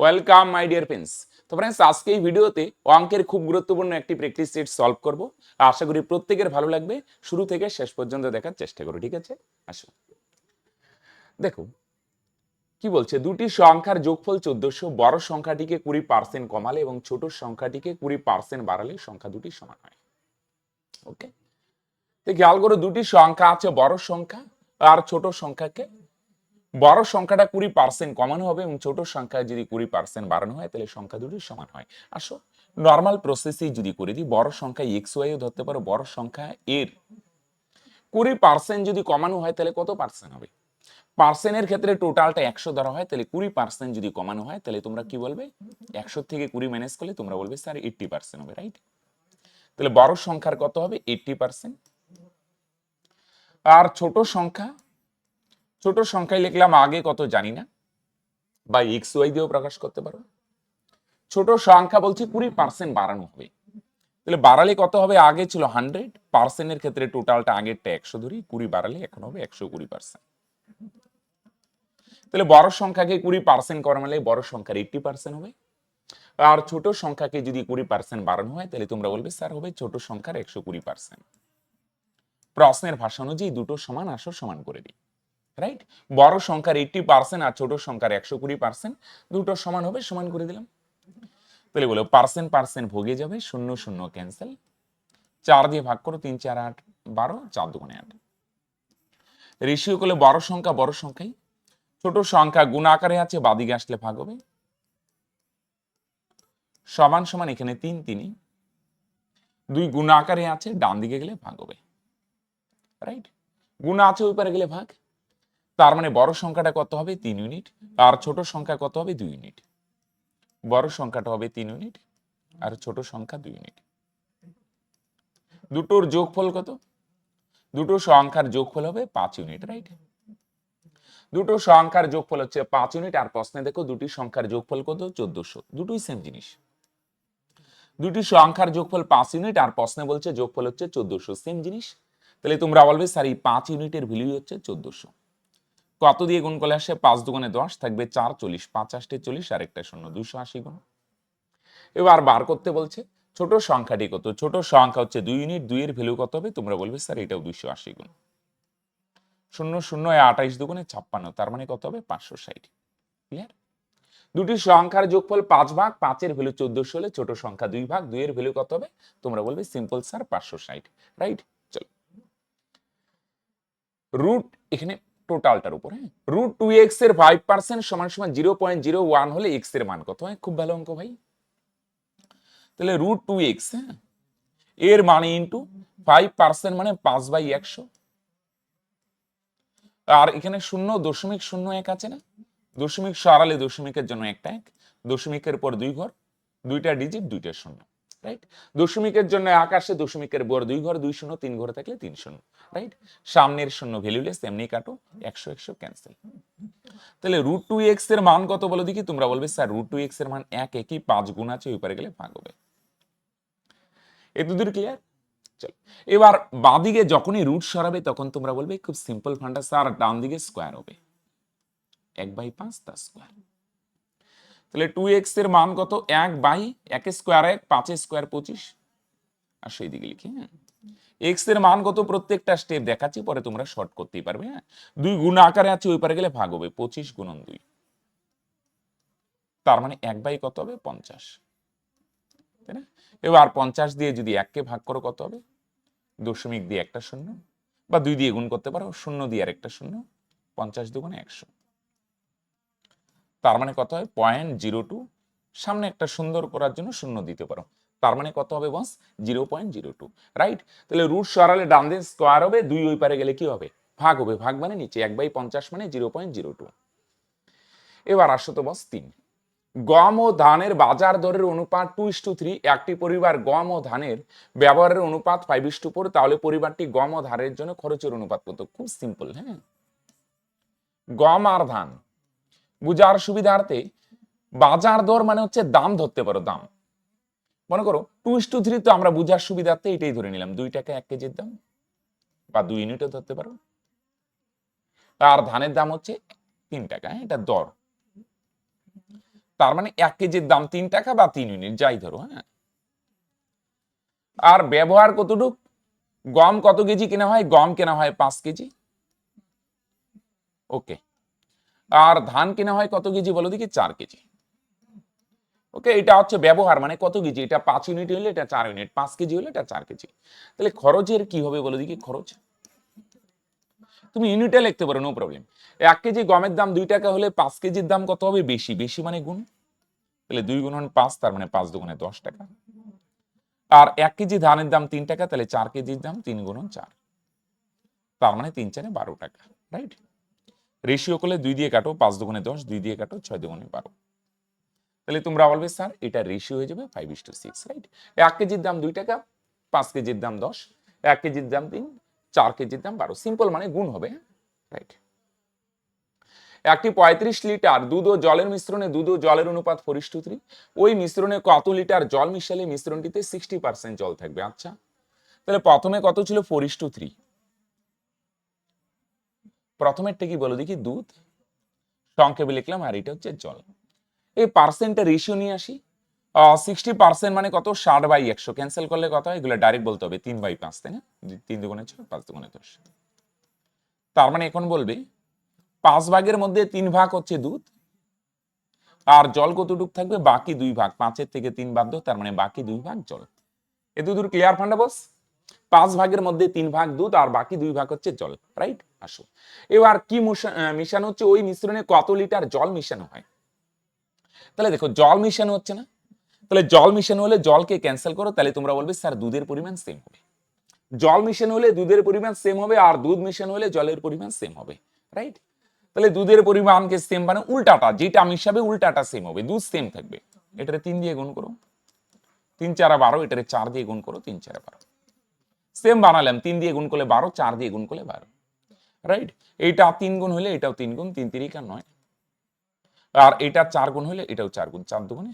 Welcome my dear friends তো friends আজকে এই ভিডিওতে অঙ্কের খুব গুরুত্বপূর্ণ একটি প্র্যাকটিস সেট সলভ করব। আশা করি প্রত্যেকের ভালো লাগবে। শুরু থেকে শেষ পর্যন্ত দেখার চেষ্টা করো, ঠিক আছে? আসো। দেখো, কি বলছে? দুটি সংখ্যার যোগফল চোদ্দশো, বড় সংখ্যাটিকে কুড়ি পার্সেন্ট কমালে এবং ছোট সংখ্যাটিকে কুড়ি পার্সেন্ট বাড়ালে সংখ্যা দুটি সমান হয়। ওকে তো খেয়াল করো দুটি সংখ্যা আছে, বড় সংখ্যা আর ছোট সংখ্যাকে বড় সংখ্যাটা কুড়ি পার্সেন্ট কমানো হবে এবং ছোট সংখ্যা যদি কুড়ি পার্সেন্ট বাড়ানো হয়, তাহলে সংখ্যা দুটি সমান হয়। আসো নর্মাল প্রসেসেই যদি করে দিই, বড় সংখ্যা এক্স ওয়াইও ধরতে পারো, বড় সংখ্যা এর। কুড়ি পার্সেন্ট যদি কমানো হয়, তাহলে কত পার্সেন্ট হবে? পার্সেন্টের ক্ষেত্রে টোটালটা একশো ধরা হয়, তাহলে কুড়ি পার্সেন্ট যদি কমানো হয়, তাহলে তোমরা কি বলবে? একশো থেকে কুড়ি ম্যানেজ করলে তোমরা বলবে, স্যার এইট্টি পার্সেন্ট হবে রাইট তাহলে বড় সংখ্যার কত হবে? এইট্টি পার্সেন্ট আর ছোট সংখ্যা ছোট সংখ্যায় লিখলাম আগে কত জানি না। বা এক্স ওয়াই দিয়েও প্রকাশ করতে পারো। ছোট সংখ্যা বলছি কুড়ি পার্সেন্ট বাড়ানো হবে। তাহলে বাড়ালে কত হবে? আগে ছিল হান্ড্রেড পার্সেন্টের ক্ষেত্রে টোটালটা আগেরটা একশো ধরি কুড়ি বাড়ালে এখন হবে একশো কুড়ি পার্সেন্ট তাহলে বড় সংখ্যাকে কুড়ি পার্সেন্ট কমালে বড় সংখ্যার এইটটি পার্সেন্ট হবে। আর ছোট সংখ্যাকে যদি কুড়ি পার্সেন্ট বাড়ানো হয়, তাহলে তোমরা বলবে, স্যার, হবে ছোট সংখ্যার একশো কুড়ি পার্সেন্ট প্রশ্নের ভাষা অনুযায়ী দুটো সমান আসো, সমান করে দিই। রাইট বড় সংখ্যার এইটটি পার্সেন্ট আর ছোট সংখ্যার একশো কুড়ি পার্সেন্ট দুটো সমান হবে, সমান করে দিলাম। তাহলে বলো পার্সেন্ট পার্সেন্ট ভোগে যাবে, শূন্য শূন্য ক্যান্সেল চার দিয়ে ভাগ করো, তিন, চার, আট, বারো, চার দুগুণে আট। রেশিও করলে বড় সংখ্যা, বড় সংখ্যাই। ছোট সংখ্যা গুণ আকারে আছে বাদিকে আসলে ভাগ হবে। সমান সমান এখানে তিন তিনই দুই গুণ আকারে আছে, ডান দিকে গেলে ভাগ হবে। রাইট গুণ আছে, ওই পারে গেলে ভাগ। তার মানে বড় সংখ্যাটা কত হবে? তিন ইউনিট আর ছোট সংখ্যা কত হবে? দুই ইউনিট বড় সংখ্যাটা হবে তিন ইউনিট আর ছোট সংখ্যা দুই ইউনিট দুটোর যোগফল কত? দুটো সংখ্যার যোগফল হবে পাঁচ ইউনিট রাইট দুটো সংখ্যার যোগফল হচ্ছে পাঁচ ইউনিট আর প্রশ্নে দেখো দুটি সংখ্যার যোগফল কত? চোদ্দশো। দুটোই সেম জিনিস। দুটি সংখ্যার যোগফল পাঁচ ইউনিট আর প্রশ্নে বলছে যোগফল হচ্ছে চোদ্দশো। সেম জিনিস। তাহলে তোমরা বলবে, স্যার, এই পাঁচ ইউনিটের ভ্যালু হচ্ছে চোদ্দশো। কত দিয়ে গুণ করলে আসে? পাঁচ দুগুণে দশ থাকবে চার, চল্লিশ, পাঁচ আষ্টে চল্লিশ আর একটা শূন্য, দুশো আশি গুণ। এবার বার করতে বলছে, ছোট সংখ্যাটি কত? ছোট সংখ্যা হচ্ছে দুই ইউনিট, দুইয়ের ভ্যালু কত হবে? তোমরা বলবে, স্যার, এটাও দুইশো আশি গুণ। শূন্য শূন্য আঠাইশ দুগুণে ছাপ্পান্ন, তার মানে কত হবে? পাঁচশো ষাট। ক্লিয়ার দুটি সংখ্যার যোগফল পাঁচ ভাগ, পাঁচের ভ্যালু চোদ্দশো হলে ছোট সংখ্যা দুই ভাগ, দুইয়ের ভ্যালু কত হবে? তোমরা বলবে, সিম্পল, স্যার, পাঁচশো ষাট। রাইট চলো। রুট এখানে টোটালটার উপর। হ্যাঁ রুট টু এক্সের ফাইভ পার্সেন্ট সমান সমান জিরো পয়েন্ট জিরো ওয়ান হলে এক্সের মান কত হয়? খুব ভালো অঙ্ক ভাই। তাহলে রুট টু এক্স হ্যাঁ? এর মানে ইন্টু ফাইভ পার্সেন্ট মানে পাঁচ বাই একশো। আর এখানে শূন্য, দশমিক শূন্য এক আছে না? দশমিক সরালে দশমিকের জন্য একটা এক। দশমিকের পর দুই ঘর, দুইটা ডিজিট দুইটা শূন্য। রাইট দশমিকের জন্য আকাশে দশমিকের বর দুই ঘর, দুই শূন্য, তিন ঘরে থাকলে তিন শূন্য রাইট সামনের শূন্য ভ্যালুলেস এমনি কাটো, একশো একশো ক্যান্সেল তাহলে রুট টু এক্সের মান কত বলো দেখি, তোমরা বলবে, স্যার রুট টু এক্সের মান এক একই, পাঁচ গুণ আছে ওই পারে গেলে ভাগ হবে। এতদূর ক্লিয়ার চল। এবার বাঁদিকে যখনই রুট সরাবে, তখন তোমরা বলবে, খুব সিম্পল ফান্ডা, স্যার ডান দিকে স্কোয়ার হবে। এক বাই পাঁচ, তার স্কোয়ার তাহলে টু এক্সের মান কত? এক বাই এক স্কোয়ার এক, পাঁচ স্কোয়ার পঁচিশ। আর সেই দিকে লিখি হ্যাঁ। এক্সের মান কত? প্রত্যেকটা স্টেপ দেখাচ্ছি, পরে তোমরা শর্ট করতেই পারবে হ্যাঁ। দুই গুণ আকারে আছে, ওই পারে গেলে ভাগ হবে, পঁচিশ গুণন দুই। তার মানে এক বাই কত হবে? পঞ্চাশ। তাই না? এবার পঞ্চাশ দিয়ে যদি এককে ভাগ করো, কত হবে? দশমিক দিয়ে একটা শূন্য। বা দুই দিয়ে গুণ করতে পারো, শূন্য দিয়ে আর একটা শূন্য। পঞ্চাশ দুগুণে একশো। তার মানে কত হয়? পয়েন্ট জিরো টু সামনে একটা সুন্দর করার জন্য শূন্য দিতে পারো। তার মানে কত হবে boss zero point zero two right তাহলে রুট সরালে ডান দিন স্কোয়ার হবে, দুই ওই পারে গেলে কি হবে? ভাগ হবে, ভাগ মানে নিচে, এক বাই পঞ্চাশ মানে জিরো পয়েন্ট জিরো টু এবার আসো তো বস তিন। গম ও ধানের বাজার দরের অনুপাত টু ইস টু থ্রি একটি পরিবার গম ও ধানের ব্যবহারের অনুপাত ফাইভ ইস টু ফোর তাহলে পরিবারটি গম ও ধানের জন্য খরচের অনুপাত কত? খুব সিম্পল হ্যাঁ? গম আর ধান। বুঝার সুবিধার্থে বাজার দর মানে হচ্ছে দাম ধরতে পারো, দাম। মনে করো টু ইস টু থ্রি তো আমরা বুঝার সুবিধার্থে এটাই ধরে নিলাম, দুই টাকা এক কেজির দাম। বা দুই ইউনিটও ধরতে পারো। আর ধানের দাম হচ্ছে তিন টাকা হ্যাঁ এটা দর। তার মানে এক কেজির দাম তিন টাকা বা তিন ইউনিট, যাই ধরো হ্যাঁ। আর ব্যবহার কতটুক? গম কত কেজি কেনা হয়? গম কেনা হয় পাঁচ কেজি। ওকে। আর ধান কেনা হয় কত কেজি বলো দেখি? চার কেজি। ওকে এটা হচ্ছে ব্যবহার মানে কত কেজি? এটা পাঁচ ইউনিট হলে এটা চার ইউনিট পাঁচ কেজি হলে এটা চার কেজি। তাহলে খরচের কি হবে বলো দেখি, খরচ? তুমি ইউনিটে লিখতে পারো নো প্রবলেম এক কেজি গমের দাম দুই টাকা হলে পাঁচ কেজির দাম কত হবে? বেশি। বেশি মানে গুণ। তাহলে দুই গুণ পাঁচ, তার মানে পাঁচ দুগুণে দশ টাকা। আর এক কেজি ধানের দাম তিন টাকা, তাহলে চার কেজির দাম তিন গুণন চার। তার মানে তিন চারে বারো টাকা রাইট রেশিও করলে দুই দিয়ে কাটো, পাঁচ দুগুণে দশ, দুই দিয়ে কাটো, ছয় দুগুণে বারো। তাহলে তোমরা বলবে স্যার এটা রেশিও হয়ে যাবে five is to six right এক কেজির দাম দুই টাকা, পাঁচ কেজির দাম দশ, এক কেজির দাম তিন, চার কেজির দাম বারো। সিম্পল মানে গুণ হবে রাইট একটি পঁয়ত্রিশ লিটার দুধ ও জলের মিশ্রণে, দুধ ও জলের অনুপাত ফোর টু থ্রি ওই মিশ্রণে কত লিটার জল মিশালে মিশ্রণটিতে সিক্সটি পার্সেন্ট জল থাকবে? আচ্ছা তাহলে প্রথমে কত ছিল? ফোর টু থ্রি প্রথমেরটা কি বলো দেখি, দুধ? সংক্ষেপে লিখলাম আর এটা হচ্ছে জল। এই পার্সেন্টটা রেশিও নিয়ে আসি। সিক্সটি পার্সেন্ট মানে কত? ষাট বাই একশো। ক্যান্সেল করলে কত হয়? এগুলো ডাইরেক্ট বলতে হবে, তিন বাই পাঁচ, তাই না? তিন দুগুণে ছয় পাঁচ দুগুণে দশ। তার মানে এখন বলবে, পাঁচ ভাগের মধ্যে তিন ভাগ হচ্ছে দুধ, আর জল কতটুক থাকবে? বাকি দুই ভাগ। পাঁচের থেকে তিন বাদ তার মানে বাকি দুই ভাগ জল। এ দুধুর ক্লিয়ার ফান্ডা বস পাঁচ ভাগের মধ্যে তিন ভাগ দুধ আর বাকি দুই ভাগ হচ্ছে জল রাইট আসো। এবার কি মুশা- মিশানো হচ্ছে? ওই মিশ্রণে কত লিটার জল মিশানো হয়? তাহলে দেখো, জল মিশানো হচ্ছে না। তাহলে জল মিশানো হলে জলকে ক্যান্সেল করো, তাহলে তোমরা বলবে, স্যার, দুধের পরিমাণ সেম হবে। জল মিশানো হলে দুধের পরিমাণ সেম হবে আর দুধ মিশানো হলে জলের পরিমাণ সেম হবে রাইট তাহলে দুধের পরিমাণকে সেম মানে উল্টাটা, যেটা মিশাবে উল্টাটা সেম হবে, দুধ সেম থাকবে। এটারে তিন দিয়ে গুণ করো। তিন চারা বারো, এটারে চার দিয়ে গুণ করো, তিন চারা বারো। সেম বানালাম, তিন দিয়ে গুণ করলে বারো, চার দিয়ে গুণ করলে বারো রাইট এইটা তিন গুণ হলে এটাও তিন গুণ, তিন তিরিকা নয়। আর এটা চার গুণ হলে এটাও চার গুণ, চার দুগুণে।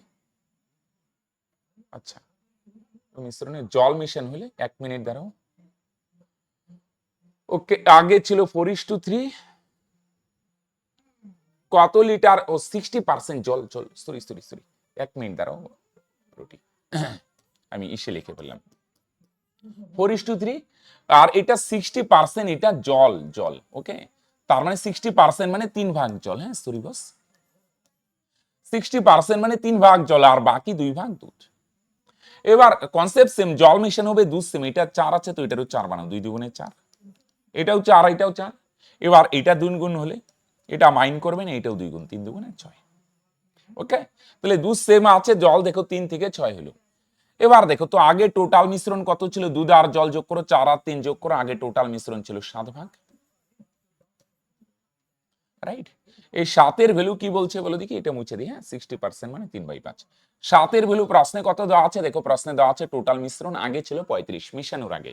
আচ্ছা মিশ্রণে জল মিশন হলে এক মিনিট দাঁড়াও। ওকে, আগে ছিল ফোর ইস টু থ্রি কত লিটার ও সিক্সটি পার্সেন্ট জল জল সরি সরি সরি এক মিনিট দাঁড়াও, রুটি। আমি ইসে লিখে ফেললাম। ফোর ইস টু থ্রি আর এটা সিক্সটি পার্সেন্ট এটা জল জল ওকে তার মানে সিক্সটি পার্সেন্ট মানে তিন ভাগ জল হ্যাঁ সিক্সটি পার্সেন্ট মানে তিন ভাগ জল আর বাকি দুই ভাগ দুধ। এবার কনসেপ্ট সেম জল মিশন হবে, দুধ সেম এটা চার আছে তো, এটারও চার বানাও, দুই দুগুণে চার। এটাও চার এটাও চার। এবার এটা দুই গুণ হলে, এটা মাইন করবেন, এটাও দুই গুণ, তিন দুগুণে ছয়। ওকে তাহলে দুধ সেম আছে, জল দেখো তিন থেকে ছয় হলো। এবার দেখো, তো আগে টোটাল মিশ্রণ কত ছিল? দুধ আর জল যোগ করো, চার আর তিন যোগ করো, আগে টোটাল মিশ্রণ ছিল সাত ভাগ। রাইট এই সাতের ভ্যালু কি বলছে বলো দেখি, এটা মুছে দিই হ্যাঁ? সিক্সটি পার্সেন্ট মানে তিন বাই পাঁচ। সাতের ভ্যালু প্রশ্নে কত দেওয়া আছে? দেখো, প্রশ্নে দেওয়া আছে টোটাল মিশ্রণ, আগে ছিল পঁয়ত্রিশ, মিশানোর আগে।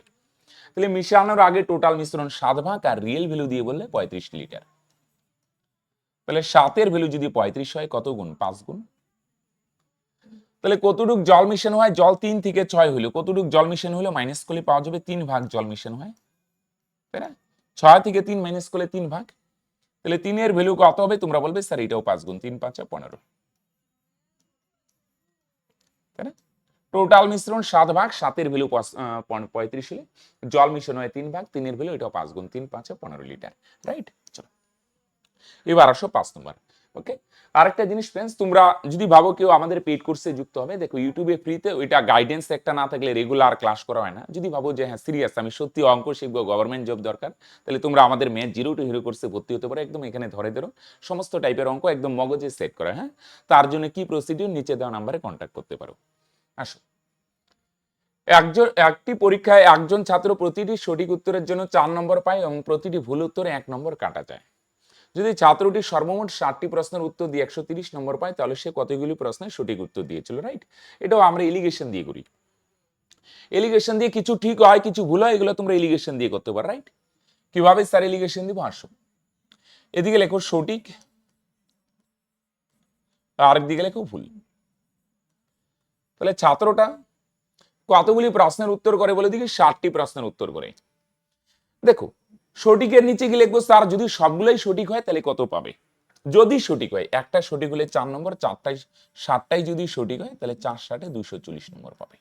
তাহলে মিশানোর আগে টোটাল মিশ্রণ সাত ভাগ আর রিয়েল ভ্যালু দিয়ে বললে পঁয়ত্রিশ লিটার তাহলে সাতের ভ্যালু যদি পঁয়ত্রিশ হয়, কত গুণ? পাঁচ গুণ। তাহলে কতটুক জল মিশন হয়? জল তিন থেকে ছয় হইল। কতটুক জল মিশন হলো মাইনাস করলে পাওয়া যাবে তিন ভাগ জল মিশন হয়। তাই না? ছয় থেকে তিন মাইনাস করলে তিন ভাগ। তাহলে তিনের ভ্যালু কত হবে? তোমরা বলবে, স্যার, এটাও পাঁচ গুণ, তিন, পাঁচে পনেরো। তাই না? টোটাল মিশ্রণ সাত ভাগ, সাতের ভ্যালু পঁয়ত্রিশ হলে জল মিশন হয় তিন ভাগ, তিনের ভ্যালু এটাও পাঁচ গুণ, তিন, পাঁচে পনেরো লিটার। রাইট চলো। এবার আসো পাঁচ নম্বর। ওকে আরেকটা জিনিস ফ্রেন্ডস তোমরা যদি ভাবো কেউ আমাদের পেড কোর্সে যুক্ত হবে, দেখো ইউটিউবে ফ্রিতে ওইটা গাইডেন্স একটা না থাকলে রেগুলার ক্লাস করা হয় না। যদি ভাবো যে হ্যাঁ সিরিয়াস আমি সত্যি অঙ্ক শিখব গভর্নমেন্ট জব দরকার, তাহলে তোমরা আমাদের ম্যাথ জিরো টু হিরো কোর্সে ভর্তি হতে পারো, একদম এখানে ধরে ধরো। সমস্ত টাইপের অঙ্ক একদম মগজে সেট করা হ্যাঁ? তার জন্য কি প্রসিডিউর নিচে দেওয়া নাম্বারে কন্ট্যাক্ট করতে পারো। আসো। একজন, একটি পরীক্ষায় একজন ছাত্র প্রতিটি সঠিক উত্তরের জন্য চার নম্বর পায় এবং প্রতিটি ভুল উত্তরে এক নম্বর কাটা যায়। যদি ছাত্রটি সর্বমোট ষাটটি প্রশ্নের উত্তর দিয়ে একশো তিরিশ নম্বর পায়, তাহলে সে কতগুলি প্রশ্নের সঠিক উত্তর দিয়েছিল রাইট এটাও আমরা এলিগেশন দিয়ে করি। এলিগেশন দিয়ে কিছু ঠিক হয়, কিছু ভুল হয়, এগুলো তোমরা এলিগেশন দিয়ে করতে পারো রাইট কীভাবে স্যার এলিগেশন দিব? আসো এদিকে লেখো সঠিক আরেক দিকে লেখো ভুল। তাহলে ছাত্রটা কতগুলি প্রশ্নের উত্তর করে বলে দিকে ষাটটি প্রশ্নের উত্তর করে। দেখো সঠিকের নিচে কি লিখব, স্যার, যদি সবগুলোই সঠিক হয়, তাহলে কত পাবে? যদি সঠিক হয়, একটা সঠিক হলে চার নম্বর চারটাই সাতটাই যদি সঠিক হয়, তাহলে চার ষাটে দুইশো চল্লিশ নম্বর পাবে।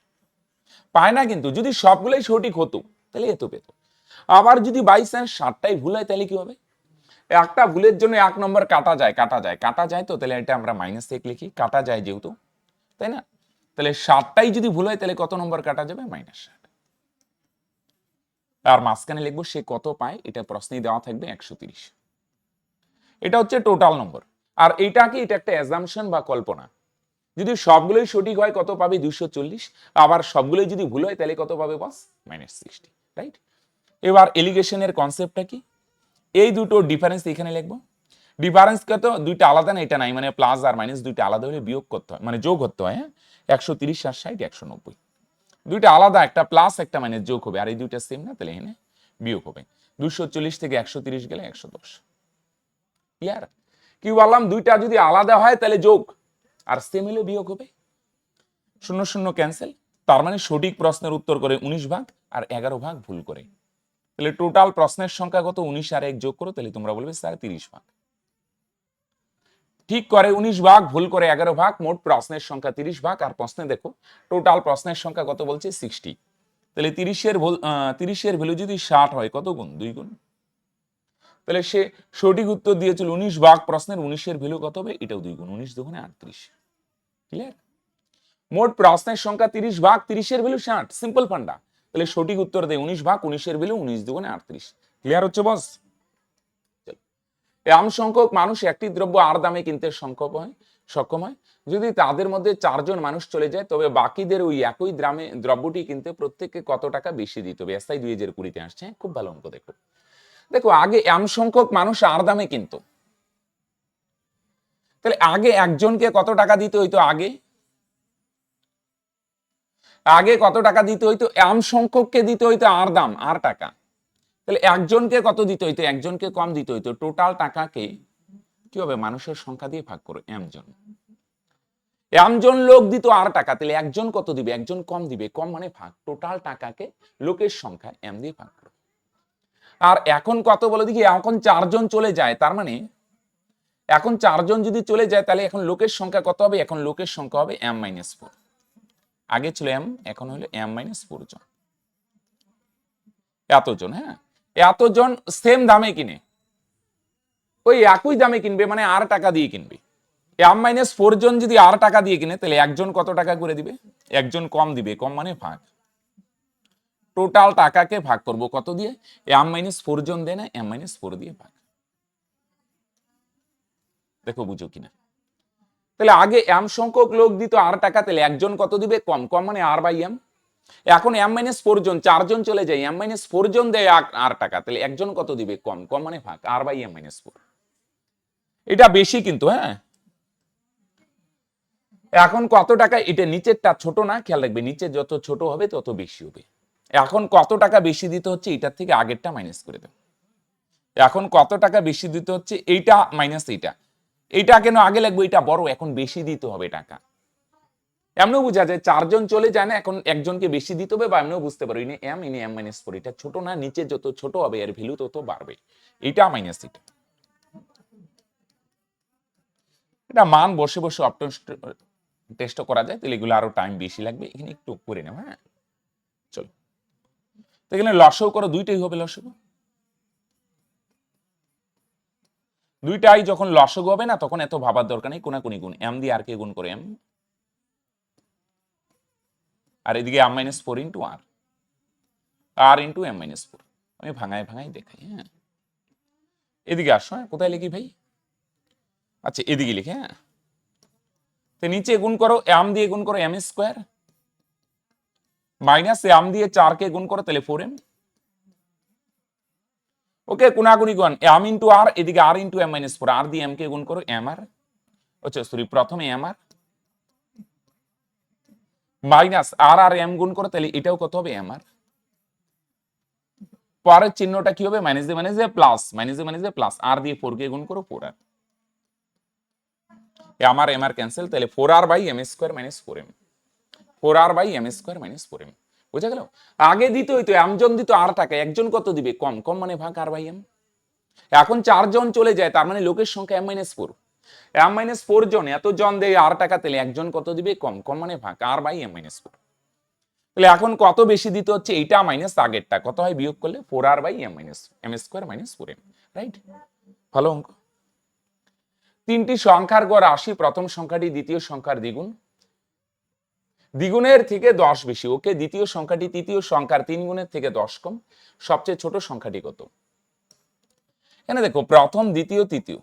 পায় না কিন্তু, যদি সবগুলোই সঠিক হতো, তাহলে এত পেত। আবার যদি বাই চান্স সাতটাই ভুল হয়, তাহলে কি হবে? একটা ভুলের জন্য এক নম্বর কাটা যায় কাটা যায় কাটা যায় তো, তাহলে এটা আমরা মাইনাস এক লিখি, কাটা যায় যেহেতু, তাই না? তাহলে সাতটাই যদি ভুল হয়, তাহলে কত নম্বর কাটা যাবে? মাইনাস আর মাঝখানে লিখব সে কত পায়, এটা প্রশ্নেই দেওয়া থাকবে একশো তিরিশ। এটা হচ্ছে টোটাল নম্বর আর এটা কি, এটা একটা অ্যাজামশন বা কল্পনা? যদি সবগুলোই সঠিক হয়, কত পাবে? দুশো চল্লিশ। আবার সবগুলোই যদি ভুল হয়, তাহলে কত পাবে বস মাইনাস সিক্সটি রাইট এবার এলিগেশনের কনসেপ্টটা কি? এই দুটো ডিফারেন্স এখানে লিখব। ডিফারেন্স কত? দুইটা আলাদা না, এটা নাই। মানে প্লাস আর মাইনাস দুইটা আলাদা হলে বিয়োগ করতে হয় মানে যোগ করতে হয় হ্যাঁ? একশো তিরিশ আর ষাট, একশো নব্বই। দুইটা আলাদা, একটা প্লাস একটা মাইনাস যোগ হবে। আর এই দুইটা সেম না, তাহলে এখানে বিয়োগ হবে। দুশো চল্লিশ থেকে একশো তিরিশ গেলে একশো দশ। ক্লিয়ার কি বললাম? দুইটা যদি আলাদা হয়, তাহলে যোগ। আর সেম হলে বিয়োগ হবে। শূন্য শূন্য ক্যান্সেল তার মানে সঠিক প্রশ্নের উত্তর করে উনিশ ভাগ আর এগারো ভাগ ভুল করে। তাহলে টোটাল প্রশ্নের সংখ্যা কত? উনিশ আর এক যোগ করো, তাহলে তোমরা বলবে স্যার তিরিশ ভাগ। ঠিক করে উনিশ ভাগ, ভুল করে এগারো ভাগ, মোট প্রশ্নের সংখ্যা তিরিশ ভাগ আর প্রশ্নে দেখো টোটাল প্রশ্নের সংখ্যা কত বলছে? সিক্সটি তাহলে তিরিশের ভুল- তিরিশের ভ্যালু যদি ষাট হয়, কত গুণ? দুই গুণ। তাহলে সে সঠিক উত্তর দিয়েছিল উনিশ ভাগ, প্রশ্নের উনিশের ভ্যালু কত হবে? এটাও দুই গুণ, উনিশ দুগুণে আটত্রিশ। ক্লিয়ার মোট প্রশ্নের সংখ্যা তিরিশ ভাগ, তিরিশের ভ্যালু ষাট। সিম্পল ফান্ডা তাহলে সঠিক উত্তর দেয় উনিশ ভাগ, উনিশের ভ্যালু উনিশ দুগুণে আটত্রিশ। ক্লিয়ার হচ্ছে বস এম সংখ্যক মানুষ একটি দ্রব্য আর দামে কিনতে সক্ষম হয় সক্ষম হয়। যদি তাদের মধ্যে চারজন মানুষ চলে যায়, তবে বাকিদের ওই একই দ্রামে দ্রব্যটি কিনতে প্রত্যেককে কত টাকা বেশি দিতে হবে? এসআই দুই হাজার কুড়িতে আসছে। খুব ভালো অঙ্ক দেখো। দেখো, আগে এম সংখ্যক মানুষ আর দামে কিনতো। তাহলে আগে একজনকে কত টাকা দিতে হইতো আগে? আগে কত টাকা দিতে হইতো? এম সংখ্যককে দিতে হইতো আর দাম, আর টাকা। তাহলে একজনকে কত দিতে হইতো? একজনকে কম দিতে হইতো। টোটাল টাকাকে কি হবে? মানুষের সংখ্যা দিয়ে ভাগ করো এম জন। এম জন লোক দিত আর টাকা, তাহলে একজন কত দিবে? একজন কম দিবে। কম মানে ভাগ। টোটাল টাকাকে লোকের সংখ্যা এম দিয়ে ভাগ করো। আর এখন কত বলে দেখি, এখন চারজন চলে যায়, তার মানে এখন চারজন যদি চলে যায়, তাহলে এখন লোকের সংখ্যা কত হবে? এখন লোকের সংখ্যা হবে এম মাইনাস ফোর আগে ছিল এম এখন হলো এম মাইনাস ফোর জন। এতজন হ্যাঁ? এতজন সেম দামে কিনে। ওই একই দামে কিনবে মানে আর টাকা দিয়ে কিনবে। এম মাইনাস ফোর জন যদি আর টাকা দিয়ে কিনে, তাহলে একজন কত টাকা করে দিবে? একজন কম দিবে, কম মানে ভাগ। টোটাল টাকাকে ভাগ করব কত দিয়ে? এম মাইনাস ফোর জন দেয় না এম মাইনাস ফোর দিয়ে ভাগ। দেখো, বুঝো কিনা? তাহলে আগে এম সংখ্যক লোক দিত আর টাকা, তাহলে একজন কত দিবে? কম কম মানে আর বাই এম এখন এম মাইনাস ফোর জন চারজন চলে যায় এম মাইনাস ফোর জন দেয় আর- টাকা। তাহলে একজন কত দিবে? কম কম মানে ভাগ R by M minus four এটা বেশি কিন্তু হ্যাঁ? এখন কত টাকা? এটা নিচেরটা ছোট না, খেয়াল রাখবে, নিচে যত ছোট হবে, তত বেশি হবে। এখন কত টাকা বেশি দিতে হচ্ছে, এটার থেকে আগেরটা মাইনাস করে দেব। এখন কত টাকা বেশি দিতে হচ্ছে, এইটা মাইনাস এইটা। এইটা কেন আগে লাগবে? এটা বড়, এখন বেশি দিতে হবে টাকা। এমনও বোঝা যায় চারজন চলে যায় না, এখন একজনকে বেশি দিতে হবে বা এমনও বুঝতে পারো ইনি এম ইনি এম মাইনাস ফোর এটা ছোট না, নিচে যত ছোট হবে, এর ভ্যালু তত বাড়বে। এটা মাইনাস এটা। এটা মান বসে বসে অপশন টেস্ট করা যায়, তাহলে এগুলো আরও টাইম বেশি লাগবে, এখানে একটু করে নেব হ্যাঁ? চলো। তো এখানে লসও করো, দুইটাই হবে লসও দুইটাই যখন লসগ হবে না, তখন এত ভাবার দরকার নেই, কোনাকুনি গুণ, এম দিয়ে আর কে গুণ করে, এম? আর এদিকে M minus four into R R into M minus four আমি ভাঙায় ভাঙায় দেখাই হ্যাঁ। এদিকে আসো হ্যাঁ কোথায় লিখি ভাই? আচ্ছা এদিকে লিখে হ্যাঁ। তো নিচে গুণ করো এম দিয়ে গুণ করো এম স্কোয়ার মাইনাস এম দিয়ে চারকে গুণ করো, তাহলে ফোর এম ওকে কোনাগুনি গুণ এম ইন্টু আর এদিকে R into M minus four R দিয়ে এম কে গুণ করো এম আর আচ্ছা সরি প্রথমে M R minus R R M গুণ করো, তাহলে এটাও কত হবে? এম আর পরের চিহ্নটা কি হবে? মাইনাস দিয়ে মাইনাস দিয়ে প্লাস মাইনাস দিয়ে মাইনাস দিয়ে প্লাস আর দিয়ে ফোর কে গুণ করো four R. M R M R cancel তাহলে four R by M square minus four M four R by M square minus four M বুঝা গেল? আগে দিতে হইতো এমজন দিত আর টাকা, একজন কত দিবে? কম কম মানে ভাগ আর বাই এম এখন চারজন চলে যায়, তার মানে লোকের সংখ্যা M minus four M minus four জন, এত জন দেয় আর টাকা তেলে একজন কত দিবে? কম কম মানে ভাগ R by M minus four তাহলে এখন কত বেশি দিতে হচ্ছে? এইটা মাইনাস আগেরটা। কত হয় বিয়োগ করলে? Four R by M minus M square minus four M right ভালো অঙ্ক। তিনটি সংখ্যার গড় আশি, প্রথম সংখ্যাটি দ্বিতীয় সংখ্যার দ্বিগুণ। দ্বিগুণের থেকে দশ বেশি। ওকে, দ্বিতীয় সংখ্যাটি তৃতীয় সংখ্যার তিন গুণের থেকে দশ কম। সবচেয়ে ছোট সংখ্যাটি কত? এখানে দেখো, প্রথম, দ্বিতীয়, তৃতীয়।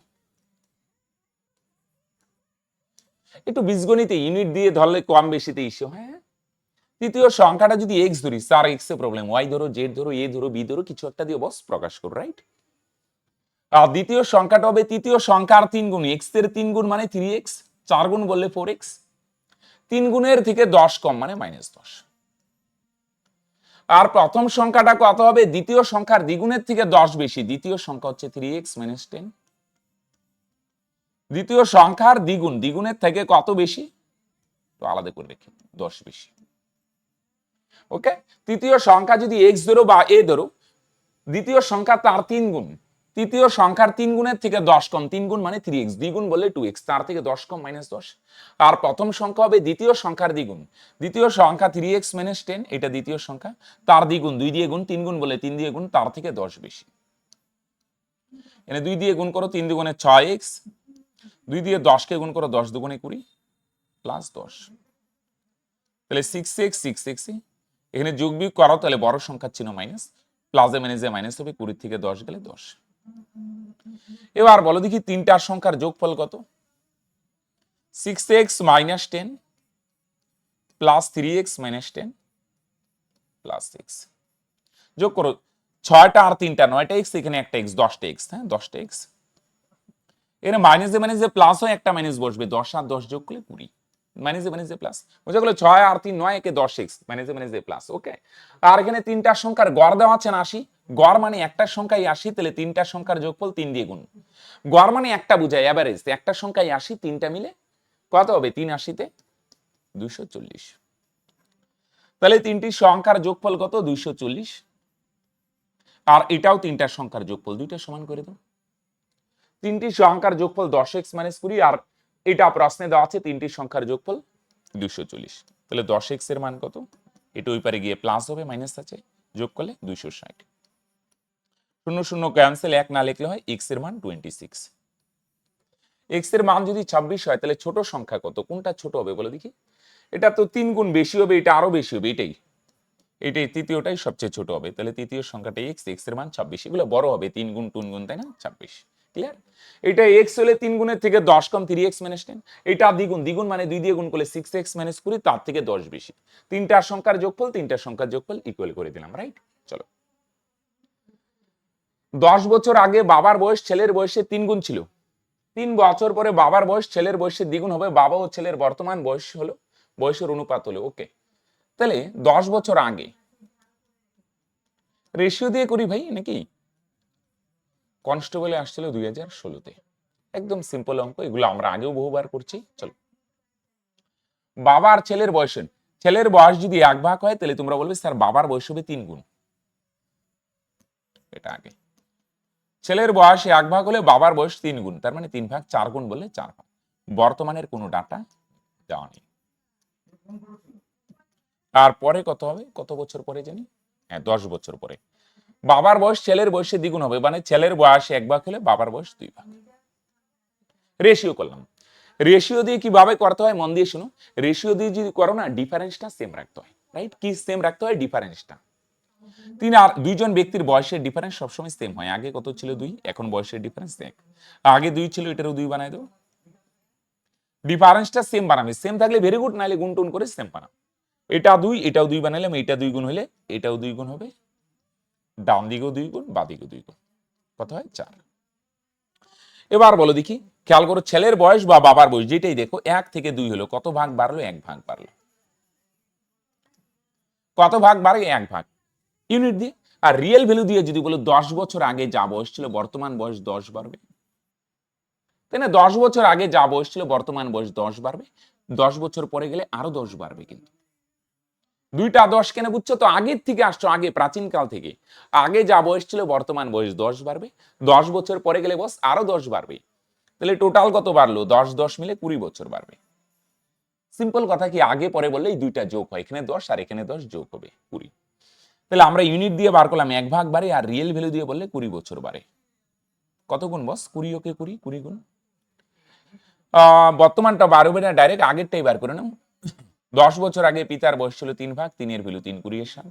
একটু বীজগণিতে ইউনিট দিয়ে ধরলে কম বেশিতে ইস্যু হ্যাঁ? তৃতীয় সংখ্যাটা যদি এক্স ধরি চার এক্সের প্রবলেম ওয়াই ধরো জেড ধরো এ ধরো বি ধরো, কিছু একটা দিয়ে বস প্রকাশ করো রাইট আর দ্বিতীয় সংখ্যাটা হবে, তৃতীয় সংখ্যার তিন গুণ এক্সের তিন গুণ মানে থ্রি এক্স চার গুণ বললে ফোর এক্স তিন গুণের থেকে দশ কম মানে মাইনাস দশ। আর প্রথম সংখ্যাটা কত হবে? দ্বিতীয় সংখ্যার দ্বিগুণের থেকে দশ বেশি, দ্বিতীয় সংখ্যা হচ্ছে থ্রি এক্স মাইনাস টেন দ্বিতীয় সংখ্যার দ্বিগুণ, দ্বিগুণের থেকে কত বেশি? তো আলাদা করে রেখে দশ বেশি। ওকে? তৃতীয় সংখ্যা যদি এক্স ধরো বা এ ধরো, দ্বিতীয় সংখ্যা তার তিন গুণ। তৃতীয় সংখ্যার তিন গুণের থেকে দশ কম, তিন গুণ মানে থ্রি এক্স দ্বিগুণ বললে টু এক্স তার থেকে দশ কম মাইনাস দশ। আর প্রথম সংখ্যা হবে দ্বিতীয় সংখ্যার দ্বিগুণ। দ্বিতীয় সংখ্যা থ্রি এক্স মাইনাস টেন এটা দ্বিতীয় সংখ্যা। তার দ্বিগুণ, দুই দিয়ে গুণ, তিন গুণ বলে তিন দিয়ে গুণ, তার থেকে দশ বেশি। এনে দুই দিয়ে গুণ করো, তিন দুগুণে ছয় এক্স দুই দিয়ে দশকে গুণ করো দশ দুগুণে কুড়ি প্লাস দশ। তাহলে সিক্স এক্স সিক্স এক্স এখানে যোগ বিয়োগ করো, তাহলে বড় সংখ্যার চিহ্ন মাইনাস প্লাসে মাইনাসে মাইনাস হবে কুড়ি থেকে দশ গেলে দশ। এবার বলো দেখি তিনটার সংখ্যার যোগফল কত? Six X minus ten plus three X minus ten plus six যোগ করো, ছয়টা আর তিনটা, নয়টা এক্স এখানে একটা এক্স দশটা এক্স হ্যাঁ দশটা এক্স এখানে মাইনাসে মাইনাসে প্লাস হয়, একটা মাইনাস বসবে। দশ আর দশ যোগ করলে কুড়ি। মাইনাসে মাইনাসে প্লাস বোঝা গেলো ছয় আর তিন নয়, একে দশ এক্স মাইনাসে মাইনাসে প্লাস ওকে আর এখানে তিনটার সংখ্যার গড় দেওয়া আছে আশি। গড় মানে একটা সংখ্যায় আশি, তাহলে তিনটার সংখ্যার যোগফল তিন দিয়ে গুণ। গড় মানে একটা বুঝায় অ্যাভারেজ একটা সংখ্যায় আশি, তিনটা মিলে কত হবে? তিন আশিতে দুইশো চল্লিশ। তাহলে তিনটি সংখ্যার যোগফল কত? দুইশো চল্লিশ। আর এটাও তিনটার সংখ্যার যোগফল। দুইটা সমান করে দাও। তিনটি সংখ্যার যোগফল দশ এক্স মাইনাস কুড়ি, আর এটা প্রশ্নে দেওয়া আছে তিনটি সংখ্যার যোগফল দুইশো চল্লিশ। তাহলে দশ এক্সের মান কত? এটা ওই পারে গিয়ে প্লাস হবে মাইনাস আছে, যোগ করলে দুইশো ষাট। শূন্য শূন্য ক্যান্সেল এক না লিখলে হয় এক্সের মান টোয়েন্টি সিক্স এক্সের মান যদি ছাব্বিশ হয়, তাহলে ছোট সংখ্যা কত? কোনটা ছোট হবে বলে দেখি। এটা তো তিন গুণ বেশি হবে, এটা আরও বেশি হবে, এটাই। এটাই তৃতীয়টাই সবচেয়ে ছোট হবে, তাহলে তৃতীয় সংখ্যাটা এক্স এক্সের মান ছাব্বিশ। এগুলো বড় হবে, তিন গুণ টুন গুণ, তাই না? ছাব্বিশ। ক্লিয়ার এটা এক্স হলে তিন গুণের থেকে দশ কম থ্রি এক্স মাইনাস টেন এটা দ্বিগুণ। দ্বিগুণ মানে দুই দিয়ে গুণ করলে সিক্স এক্স মাইনাস কুড়ি, তার থেকে দশ বেশি। তিনটার সংখ্যার যোগফল, তিনটার সংখ্যার যোগফল ইকুয়াল করে দিলাম রাইট চলো। দশ বছর আগে বাবার বয়স ছেলের বয়সে তিন গুণ ছিল। তিন বছর পরে বাবার বয়স ছেলের বয়সে দ্বিগুণ হবে বাবা ও ছেলের বর্তমান বয়স হলো, বয়সের অনুপাত হলো ওকে তাহলে দশ বছর আগে রেশিও দিয়ে করি ভাই, নাকি? কনস্টেবলে আসছিল দুই হাজার ষোলোতে। একদম সিম্পল অঙ্ক, এগুলো আমরা আগেও বহুবার করছি, চলো। বাবার ছেলের বয়সে ছেলের বয়স যদি এক ভাগ হয়, তাহলে তোমরা বলবে, স্যার, বাবার বয়স হবে তিন গুণ। এটা আগে। ছেলের বয়স এক ভাগ হলে বাবার বয়স তিন গুণ, তার মানে তিন ভাগ চার গুণ বলে চার ভাগ। বর্তমানের কোনো ডাটা দেওয়া নেই। তারপরে কত হবে? কত বছর পরে জানি? হ্যাঁ দশ বছর পরে। বাবার বয়স ছেলের বয়সে দ্বিগুণ হবে। মানে ছেলের বয়স এক ভাগ হলে বাবার বয়স দুই ভাগ। রেশিও করলাম। রেশিও দিয়ে কীভাবে করতে হয় মন দিয়ে শুনো। রেশিও দিয়ে যদি করো না ডিফারেন্সটা সেম রাখতে হয়। রাইট কি সেম রাখতে হয়? ডিফারেন্সটা তিন আর দুইজন ব্যক্তির বয়সের ডিফারেন্স সবসময় সেম হয়। আগে কত ছিল দুই? এখন বয়সের ডিফারেন্স এক। আগে দুই ছিল, এটারও দুই বানাই দেবো। ডিফারেন্সটা সেম বানাবে। সেম থাকলে ভেরি গুড নাহলে গুণ টুন করে সেম বানাবো এটা দুই, এটাও দুই বানাইলাম, এটা দুই গুণ হলে এটাও দুই গুণ হবে। ডান দিকেও দুই গুণ, বা দিকেও দুই গুণ। কত হয়? চার। এবার বলো দেখি, খেয়াল করো, ছেলের বয়স বা বাবার বয়স, যেটাই দেখো, এক থেকে দুই হলো, কত ভাগ বাড়লো? এক ভাগ বাড়লো। কত ভাগ বাড়ে? এক ভাগ। ইউনিট দিয়ে, আর রিয়েল ভ্যালু দিয়ে যদি বলো, দশ বছর আগে যা বয়স ছিল, বর্তমান বয়স দশ বাড়বে। তাই না? দশ বছর আগে যা বয়স ছিল, বর্তমান বয়স দশ বাড়বে। দশ বছর পরে গেলে আরও দশ বাড়বে কিন্তু। দুইটা দশ কেন বুঝছ? তো আগের থেকে আসছো, আগে, প্রাচীনকাল থেকে। আগে যা বয়স ছিল, বর্তমান বয়স দশ বাড়বে। দশ বছর পরে গেলে বস আরও দশ বাড়বে। তাহলে টোটাল কত বাড়লো? দশ দশ মিলে কুড়ি বছর বাড়বে। সিম্পল কথা কি, আগে, পরে বললে এই দুইটা যোগ হয়। এখানে দশ আর এখানে দশ যোগ হবে কুড়ি। তাহলে আমরা ইউনিট দিয়ে বার করলাম, এক ভাগ বাড়ে আর রিয়েল ভ্যালু দিয়ে বললে কুড়ি বছর বাড়ে। কত গুণ বস? কুড়ি ওকে কুড়ি কুড়ি গুণ। বর্তমানটা বার হবে না ডাইরেক্ট আগেরটাই বার করে নাও। দশ বছর আগে পিতার বয়স ছিল তিন ভাগ, তিনের ভ্যালু তিন কুড়ি এর ষাট।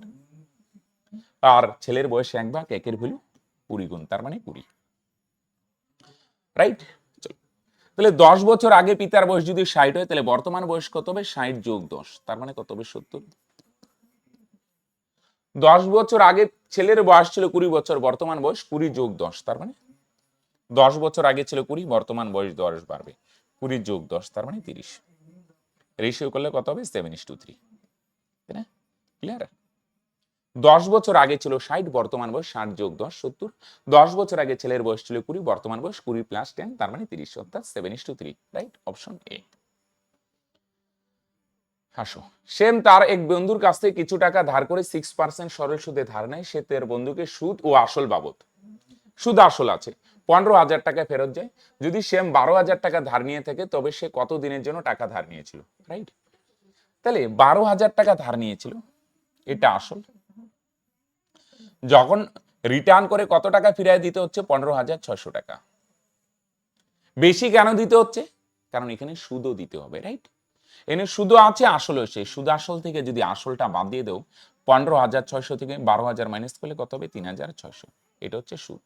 আর ছেলের বয়স এক ভাগ, একের ভ্যালু কুড়ি গুণ, তার মানে কুড়ি। রাইট তাহলে দশ বছর আগে পিতার বয়স যদি ষাট হয়, তাহলে বর্তমান বয়স কত হবে? ষাট যোগ দশ, তার মানে কত হবে? সত্তর। দশ বছর আগে ছেলের বয়স ছিল কুড়ি বছর, বর্তমান বয়স কুড়ি যোগ দশ, তার মানে? দশ বছর আগে ছিল কুড়ি, বর্তমান বয়স দশ বাড়বে। কুড়ি যোগ দশ, তার মানে তিরিশ। রেশিও করলে কত হবে? সেভেন ইস টু থ্রি তাই না? ক্লিয়ার দশ বছর আগে ছিল ষাট, বর্তমান বয়স ষাট যোগ দশ, সত্তর। দশ বছর আগে ছেলের বয়স ছিল কুড়ি, বর্তমান বয়স কুড়ি প্লাস টেন তার মানে তিরিশ, অর্থাৎ seven is to three right option A হাসো সেম তার এক বন্ধুর কাছ থেকে কিছু টাকা ধার করে সিক্স পার্সেন্ট সরল সুদে ধার নেয়। সে তার বন্ধুকে সুদ ও আসল বাবদ। সুদ আসল আছে। পনেরো হাজার টাকা ফেরত যায়। যদি সেম বারো হাজার টাকা ধার নিয়ে থাকে, তবে সে কত দিনের জন্য টাকা ধার নিয়েছিল রাইট তাহলে বারো হাজার টাকা ধার নিয়েছিল, এটা আসল। যখন রিটার্ন করে কত টাকা ফিরিয়ে দিতে হচ্ছে? পনেরো হাজার ছয়শো টাকা। বেশি কেন দিতে হচ্ছে? কারণ এখানে সুদও দিতে হবে রাইট এখানে সুদও আছে, আসলও সেই। সুদ আসল থেকে যদি আসলটা বাদ দিয়ে দেও পনেরো হাজার ছয়শো থেকে বারো হাজার মাইনাস করলে কত হবে? তিন হাজার ছয়শো। এটা হচ্ছে সুদ।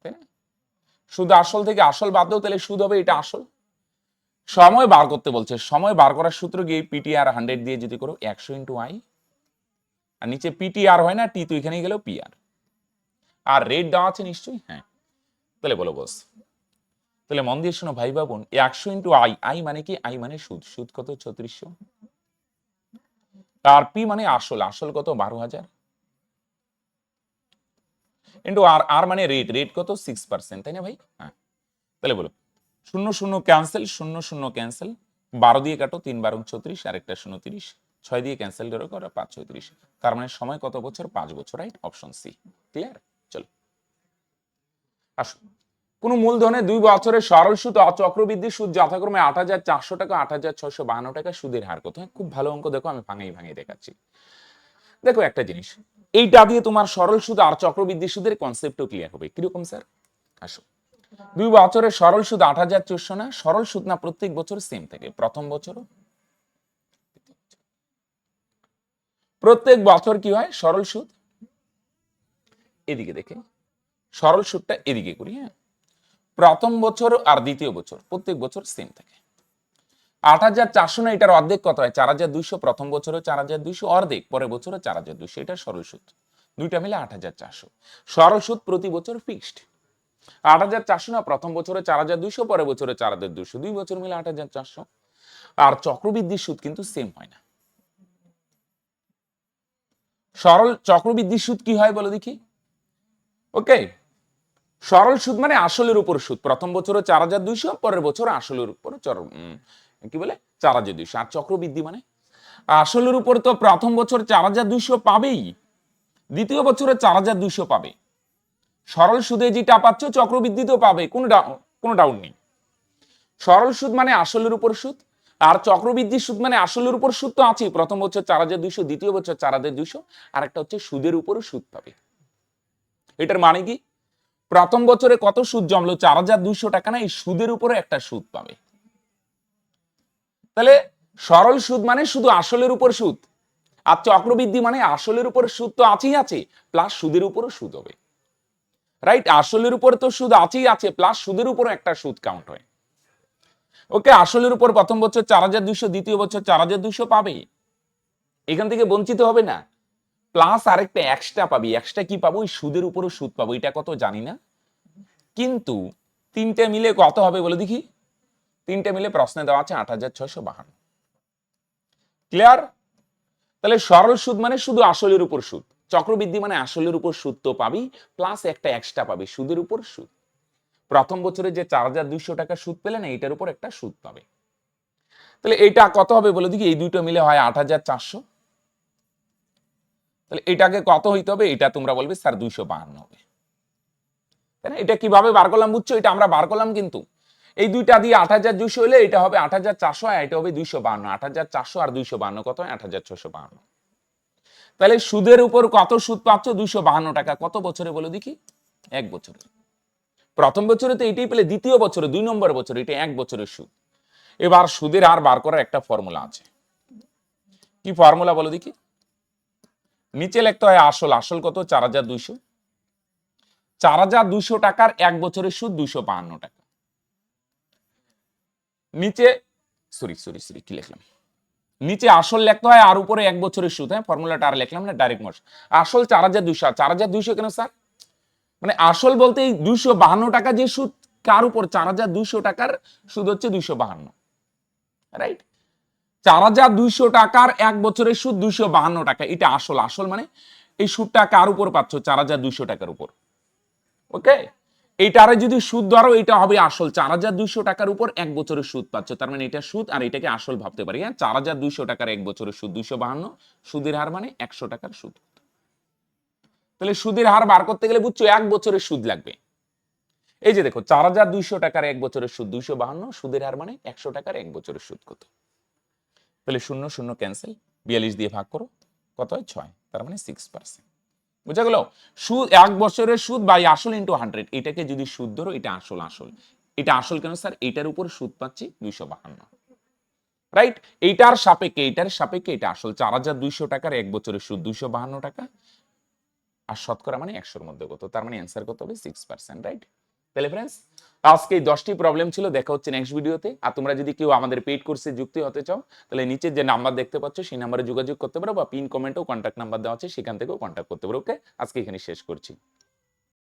তাই না? সুদ আসল থেকে আসল বাদ দেও, তাহলে সুদ হবে, এটা আসল। সময় বার করতে বলছে। সময় বার করার সূত্র গিয়ে পিটিআর হান্ড্রেড দিয়ে যদি করো, একশো ইন্টু আই আর নিচে পিটিআর হয় না টি তো এখানে গেলেও পিআর আর রেট দেওয়া আছে নিশ্চয়ই? হ্যাঁ। তাহলে বলো বস তাহলে মন দিয়ে শোনো ভাই বাবুন একশো ইন্টু আই আই মানে কি? আই মানে সুদ। সুদ কত? ছত্রিশশো। আর পি মানে আসল আসল কত? বারো হাজার। ইন্টু আর আর মানে রেট রেট কত? সিক্স পার্সেন্ট তাই না ভাই? হ্যাঁ। তাহলে বলো। শূন্য শূন্য ক্যান্সেল শূন্য শূন্য ক্যান্সেল বারো দিয়ে কাটো, তিন বারো, ছত্রিশ আর একটা শূন্য তিরিশ। ছয় দিয়ে ক্যান্সেল করে করো পাঁচ ছত্রিশ তার মানে সময় কত বছর? পাঁচ বছর রাইট অপশন সি ক্লিয়ার চলো। আসুন। কোন মূলধনে দুই বছরের সরল সুদ চক্রবৃদ্ধি সুদ যথাক্রমে আট হাজার চারশো টাকা, আট হাজার ছয়শো বাহান্ন টাকা সুদের হার কত খুব ভালো অঙ্ক দেখো, আমি ভাঙাই ভাঙাই দেখাচ্ছি। দেখো একটা জিনিস, এইটা দিয়ে তোমার সরল সুদ আর চক্রবৃদ্ধি সুদের কনসেপ্টও ক্লিয়ার হবে। কীরকম স্যার আসো। দুই বছরের সরল সুদ আট হাজার চারশো না সরল সুদ না প্রত্যেক বছর সেম থাকে। প্রথম বছরও প্রত্যেক বছর কি হয়? সরল সুদ এদিকে দেখে। সরল সুদটা এদিকে করি হ্যাঁ। প্রথম বছর আর দ্বিতীয় বছর, প্রত্যেক বছর সেম থাকে। আট হাজার চারশো না এটার অর্ধেক কত হয়? চার হাজার দুইশো, প্রথম বছরে চার হাজার দুইশো, অর্ধেক, পরের বছরে চার হাজার দুইশো, এটা সরল সুদ দুইটা মিলে আট হাজার চারশো। সরল সুদ প্রতি বছর ফিক্সড আট হাজার চারশো না, প্রথম বছরে চার হাজার দুইশো, পরের বছরে চার হাজার দুইশো, দুই বছর মিলে আট হাজার চারশো। আর চক্রবৃদ্ধি সুদ কিন্তু সেম হয় না। সরল চক্রবৃদ্ধি সুদ কি হয় বলো দেখি? ওকে সরল সুদ মানে আসলের উপর সুদ। প্রথম বছরে চার হাজার দুইশো, পরের বছর আসলের উপর কি বলে? চার হাজার দুইশো। আর চক্রবৃদ্ধি মানে? আসলের উপর তো প্রথম বছর চার হাজার দুইশো পাবেই, দ্বিতীয় বছরে চার হাজার দুইশো পাবে। সরল সুদে যেটা পাচ্ছ চক্রবৃদ্ধিতেও পাবে, কোনো কোনো ডাউট নেই। সরল সুদ মানে আসলের উপর সুদ, আর চক্রবৃদ্ধি সুদ মানে আসলের উপর সুদ তো আছেই। প্রথম বছর চার হাজার দুইশো, দ্বিতীয় বছর চার হাজার দুইশো আর একটা হচ্ছে সুদের উপরও সুদ পাবে। এটার মানে কি? প্রথম বছরে কত সুদ জমলো? চার হাজার দুইশো টাকা না? এই সুদের উপরে একটা সুদ পাবে। তাহলে সরল সুদ মানে শুধু আসলের উপর সুদ? আর চক্রবৃদ্ধি মানে আসলের উপর সুদ তো আছেই আছে প্লাস সুদের উপরও সুদ হবে। রাইট আসলের উপর তো সুদ আছেই আছে প্লাস সুদের উপরও একটা সুদ কাউন্ট হয়। ওকে আসলের উপর প্রথম বছর চার হাজার দুইশো, দ্বিতীয় বছর চার হাজার দুইশো পাবে। এখান থেকে বঞ্চিত হবে না। প্লাস আরেকটা এক্সট্রা পাবি। এক্সট্রা কি পাবো? ওই সুদের উপরও সুদ পাবো। এটা কত জানি না। কিন্তু তিনটে মিলে কত হবে বলে দেখি? তিনটে মিলে প্রশ্নে দেওয়া আছে আট হাজার ছয়শো বাহান্ন। ক্লিয়ার তাহলে সরল সুদ মানে শুধু আসলের উপর সুদ। চক্রবৃদ্ধি মানে আসলের উপর সুদ তো পাবি প্লাস একটা এক্সট্রা পাবি, সুদের উপর সুদ। প্রথম বছরে যে চার হাজার দুইশো টাকা সুদ পেলে না, এটার উপর একটা সুদ পাবে। তাহলে এইটা কত হবে বলে দেখি? এই দুটো মিলে হয় আট হাজার চারশো। তাহলে এটাকে কত হইতে হবে? এটা তোমরা বলবে, স্যার, দুইশো বাহান্ন হবে। তাই না? এটা কীভাবে বার করলাম বুঝছ? এটা আমরা বার করলাম কিন্তু। এই দুইটা দিয়ে আট হাজার দুইশো হলে এটা হবে আট হাজার চারশো আর এটা হবে দুইশো বাহান্ন। আট হাজার চারশো আর দুইশো বাহান্ন কত আট হাজার ছশো বাহান্ন। তাহলে সুদের উপর কত সুদ পাচ্ছ? দুইশো বাহান্ন টাকা। কত বছরে বলে দেখি? এক বছরে। প্রথম বছরে তো এটাই পেলে, দ্বিতীয় বছরে, দুই নম্বর বছরে, এটা এক বছরের সুদ। এবার সুদের আর বার করার একটা ফর্মুলা আছে। কি ফর্মুলা বলো দেখি? নিচে লিখতে হয় আসল। আসল কত? চার হাজার দুইশো। চার হাজার দুইশো টাকার এক বছরের সুদ দুইশো বাহান্ন টাকা। নিচে সরি সরি সরি কি লিখলাম? নিচে আসল লিখতে হয় আর উপরে এক বছরের সুদ। হ্যাঁ ফর্মুলাটা আর লিখলাম না ডাইরেক্ট মাস আসল চার হাজার দুইশো। চার হাজার দুইশো কেন স্যার? মানে আসল বলতে এই দুইশো বাহান্ন টাকা যে সুদ, কার উপর? চার হাজার দুইশো টাকার সুদ হচ্ছে দুইশো বাহান্ন। রাইট চার হাজার দুইশো টাকার এক বছরের সুদ দুইশো বাহান্ন টাকা। এটা আসল আসল মানে এই সুদটা কার উপর পাচ্ছ? চার হাজার দুইশো টাকার উপর। ওকে? এইটারে যদি সুদ ধরো এটা হবে আসল। চার হাজার দুইশো টাকার উপর এক বছরের সুদ পাচ্ছ। তার মানে এটা সুদ, আর এটাকে আসল ভাবতে পারি হ্যাঁ? চার হাজার দুইশো টাকার এক বছরের সুদ, দুইশো বাহান্ন। সুদের হার মানে একশো টাকার সুদ। তাহলে সুদের হার বার করতে গেলে বুঝছ এক বছরের সুদ লাগবে। এই যে দেখো, চার হাজার দুইশো টাকার এক বছরের সুদ, দুইশো বাহান্ন। সুদের হার মানে একশো টাকার এক বছরের সুদ কত? তাহলে শূন্য শূন্য ক্যান্সেল বিয়াল্লিশ দিয়ে ভাগ করো, কত হয়? ছয়, তার মানে সিক্স পার্সেন্ট বুঝা গেল? সুদ, এক বছরের সুদ বাই আসল ইন্টু হান্ড্রেড এটাকে যদি সুদ ধরো, এটা আসল আসল। এটা আসল কেন স্যার এটার উপর সুদ পাচ্ছি দুইশো বাহান্ন। রাইট এইটার সাপেক্ষে এইটার সাপেক্ষে এটা আসল। চার হাজার দুইশো টাকার এক বছরের সুদ দুইশো বাহান্ন টাকা। আর শতকরা মানে একশোর মধ্যে কত? তার মানে অ্যান্সার কত হবে? সিক্স পার্সেন্ট রাইট তাহলে ফ্রেন্ডস আজকে এই দশটি প্রবলেম ছিল, দেখা হচ্ছে নেক্সট ভিডিওতে আর তোমরা যদি কেউ আমাদের পেইড কোর্সে যুক্তি হতে চাও, তাহলে নিচের যে নাম্বার দেখতে পাচ্ছ, সেই নাম্বারে যোগাযোগ করতে পারো বা পিন কমেন্টেও কন্ট্যাক্ট নাম্বার দেওয়া আছে, সেখান থেকেও কন্ট্যাক্ট করতে পারো ওকে আজকে এখানে শেষ করছি।